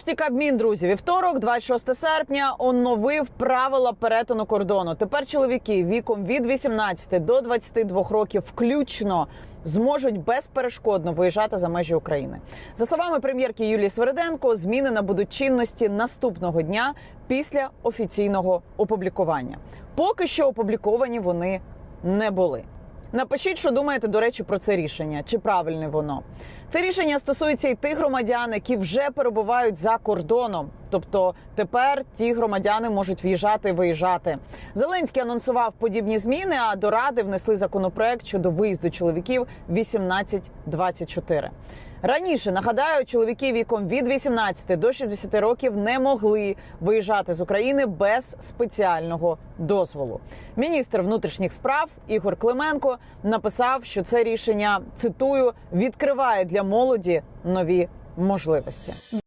Нарешті Кабмін, друзі, вівторок, 26 серпня, оновив правила перетину кордону. Тепер чоловіки віком від 18 до 22 років включно зможуть безперешкодно виїжджати за межі України. За словами прем'єрки Юлії Свериденко, зміни набудуть чинності наступного дня після офіційного опублікування. Поки що опубліковані вони не були. Напишіть, що думаєте, до речі, про це рішення, чи правильне воно. Це рішення стосується і тих громадян, які вже перебувають за кордоном. Тобто тепер ті громадяни можуть в'їжджати виїжджати. Зеленський анонсував подібні зміни, а до ради внесли законопроект щодо виїзду чоловіків 18-24. Раніше нагадаю, чоловіки віком від 18 до 60 років не могли виїжджати з України без спеціального дозволу. Міністр внутрішніх справ Ігор Клименко написав, що це рішення цитую відкриває для молоді нові можливості.